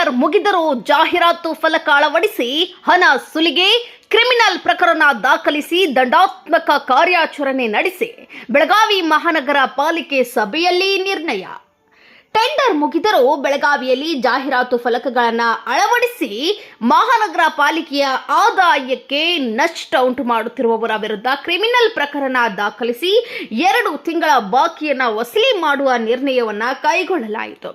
Tender ಮುಗಿದರೂ ಜಾಹೀರಾತು ಫಲಕ ಅಳವಡಿಸಿ ಹಣ ಸುಲಿಗೆ ಕ್ರಿಮಿನಲ್ ಪ್ರಕರಣ ದಾಖಲಿಸಿ ದಂಡಾತ್ಮಕ ಕಾರ್ಯಾಚರಣೆ ನಡೆಸಿ. ಬೆಳಗಾವಿ ಮಹಾನಗರ ಪಾಲಿಕೆ ಸಭೆಯಲ್ಲಿ ನಿರ್ಣಯ. ಟೆಂಡರ್ ಮುಗಿದರೂ ಬೆಳಗಾವಿಯಲ್ಲಿ ಜಾಹೀರಾತು ಫಲಕಗಳನ್ನು ಅಳವಡಿಸಿ ಮಹಾನಗರ ಪಾಲಿಕೆಯ ಆದಾಯಕ್ಕೆ ನಷ್ಟ ಉಂಟು ಮಾಡುತ್ತಿರುವವರ ವಿರುದ್ಧ ಕ್ರಿಮಿನಲ್ ಪ್ರಕರಣ ದಾಖಲಿಸಿ ಎರಡು ತಿಂಗಳ ಬಾಕಿಯನ್ನು ವಸೂಲಿ ಮಾಡುವ ನಿರ್ಣಯವನ್ನು ಕೈಗೊಳ್ಳಲಾಯಿತು.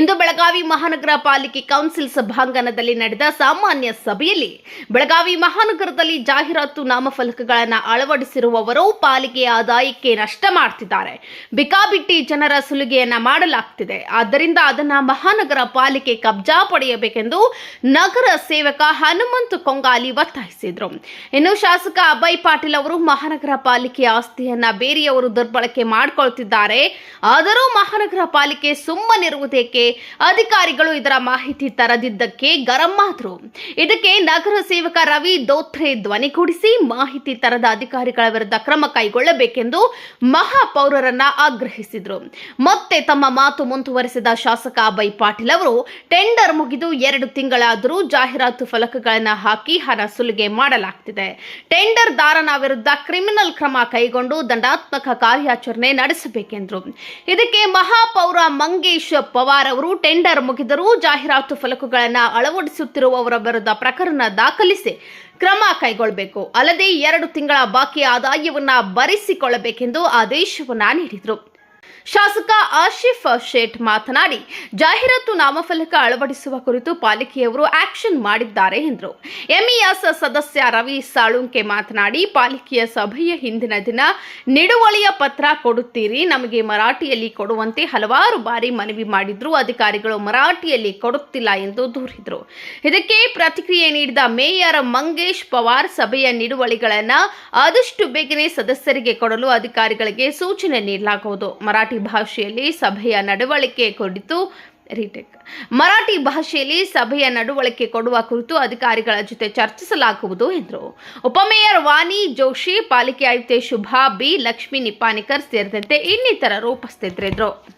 ಇಂದು ಬೆಳಗಾವಿ ಮಹಾನಗರ ಪಾಲಿಕೆ ಕೌನ್ಸಿಲ್ ಸಭಾಂಗಣದಲ್ಲಿ ನಡೆದ ಸಾಮಾನ್ಯ ಸಭೆಯಲ್ಲಿ ಬೆಳಗಾವಿ ಮಹಾನಗರದಲ್ಲಿ ಜಾಹೀರಾತು ನಾಮಫಲಕಗಳನ್ನು ಅಳವಡಿಸಿರುವವರು ಪಾಲಿಕೆಯ ಆದಾಯಕ್ಕೆ ನಷ್ಟ ಮಾಡ್ತಿದ್ದಾರೆ. ಬಿಕಾಬಿಟ್ಟಿ ಜನರ ಸುಲಿಗೆಯನ್ನು ಮಾಡಲಾಗ್ತಿದೆ. ಆದ್ದರಿಂದ ಅದನ್ನ ಮಹಾನಗರ ಪಾಲಿಕೆ ಕಬ್ಜಾ ಪಡೆಯಬೇಕೆಂದು ನಗರ ಸೇವಕ ಹನುಮಂತ ಕೊಂಗಾಲಿ ಒತ್ತಾಯಿಸಿದ್ರು. ಇನ್ನು ಶಾಸಕ ಅಭಯ್ ಪಾಟೀಲ್ ಅವರು ಮಹಾನಗರ ಪಾಲಿಕೆ ಆಸ್ತಿಯನ್ನ ಬೇರೆಯವರು ದುರ್ಬಳಕೆ ಮಾಡಿಕೊಳ್ತಿದ್ದಾರೆ. ಆದರೂ ಮಹಾನಗರ ಪಾಲಿಕೆ ಸುಮ್ಮನಿರುವುದಕ್ಕೆ ಅಧಿಕಾರಿಗಳು ಇದರ ಮಾಹಿತಿ ತರದಿದ್ದಕ್ಕೆ ಗರಂ ಇದಕ್ಕೆ ನಗರ ಸೇವಕ ರವಿ ದೋತ್ರೆ ಧ್ವನಿಗೂಡಿಸಿ ಮಾಹಿತಿ ತರದ ಅಧಿಕಾರಿಗಳ ವಿರುದ್ಧ ಕ್ರಮ ಕೈಗೊಳ್ಳಬೇಕೆಂದು ಮಹಾಪೌರರನ್ನ ಆಗ್ರಹಿಸಿದ್ರು. ಮತ್ತೆ ತಮ್ಮ ಮಾತು ಮುಂದುವರೆಸಿದ ಶಾಸಕ ಬೈ ಪಾಟೀಲ್ ಅವರು ಟೆಂಡರ್ ಮುಗಿದು ಎರಡು ತಿಂಗಳಾದರೂ ಜಾಹೀರಾತು ಫಲಕಗಳನ್ನು ಹಾಕಿ ಹಣ ಸುಲಿಗೆ ಮಾಡಲಾಗ್ತಿದೆ. ಟೆಂಡರ್ ದಾರನ ವಿರುದ್ಧ ಕ್ರಿಮಿನಲ್ ಕ್ರಮ ಕೈಗೊಂಡು ದಂಡಾತ್ಮಕ ಕಾರ್ಯಾಚರಣೆ ನಡೆಸಬೇಕೆಂದರು. ಇದಕ್ಕೆ ಮಹಾಪೌರ ಮಂಗೇಶ್ ಪವಾರ್ ಅವರು ಟೆಂಡರ್ ಮುಗಿದರೂ ಜಾಹೀರಾತು ಫಲಕಗಳನ್ನು ಅಳವಡಿಸುತ್ತಿರುವವರ ವಿರುದ್ಧ ಪ್ರಕರಣ ದಾಖಲಿಸಿ ಕ್ರಮ ಕೈಗೊಳ್ಳಬೇಕು. ಅಲ್ಲದೆ ಎರಡು ತಿಂಗಳ ಬಾಕಿ ಆದಾಯವನ್ನು ಭರಿಸಿಕೊಳ್ಳಬೇಕೆಂದು ಆದೇಶವನ್ನ ನೀಡಿದರು. ಶಾಸಕ ಆಶಿಫ್ ಶೇಠ್ ಮಾತನಾಡಿ, ಜಾಹೀರಾತು ನಾಮಫಲಕ ಅಳವಡಿಸುವ ಕುರಿತು ಪಾಲಿಕೆಯವರು ಆಕ್ಷನ್ ಮಾಡಿದ್ದಾರೆ ಎಂದರು. ಎಂಇಎಸ್ ಸದಸ್ಯ ರವಿ ಸಾಳುಂಕೆ ಮಾತನಾಡಿ, ಪಾಲಿಕೆಯ ಸಭೆಯ ಹಿಂದಿನ ದಿನ ನಿಡುವಳಿಯ ಪತ್ರ ಕೊಡುತ್ತೀರಿ, ನಮಗೆ ಮರಾಠಿಯಲ್ಲಿ ಕೊಡುವಂತೆ ಹಲವಾರು ಬಾರಿ ಮನವಿ ಮಾಡಿದ್ರು, ಅಧಿಕಾರಿಗಳು ಮರಾಠಿಯಲ್ಲಿ ಕೊಡುತ್ತಿಲ್ಲ ಎಂದು ದೂರಿದರು. ಇದಕ್ಕೆ ಪ್ರತಿಕ್ರಿಯೆ ನೀಡಿದ ಮೇಯರ್ ಮಂಗೇಶ್ ಪವಾರ್, ಸಭೆಯ ನಿಡುವಳಿಗಳನ್ನು ಆದಷ್ಟು ಬೇಗನೆ ಸದಸ್ಯರಿಗೆ ಕೊಡಲು ಅಧಿಕಾರಿಗಳಿಗೆ ಸೂಚನೆ ನೀಡಲಾಗುವುದು. ಮರಾಠಿ ಭಾಷೆಯಲ್ಲಿ ಸಭೆಯ ನಡವಳಿಕೆ ಕುರಿತು ರಿಟೇಕ್. ಮರಾಠಿ ಭಾಷೆಯಲ್ಲಿ ಸಭೆಯ ನಡವಳಿಕೆ ಕೊಡುವ ಕುರಿತು ಅಧಿಕಾರಿಗಳ ಜೊತೆ ಚರ್ಚಿಸಲಾಗುವುದು ಎಂದರು. ಉಪಮೇಯರ್ ವಾನಿ ಜೋಶಿ, ಪಾಲಿಕೆ ಆಯುಕ್ತೆ ಶುಭಾ ಬಿ, ಲಕ್ಷ್ಮೀ ನಿಪಾನಿಕರ್ ಸೇರಿದಂತೆ ಇನ್ನಿತರರು ಉಪಸ್ಥಿತರಿದ್ದರು.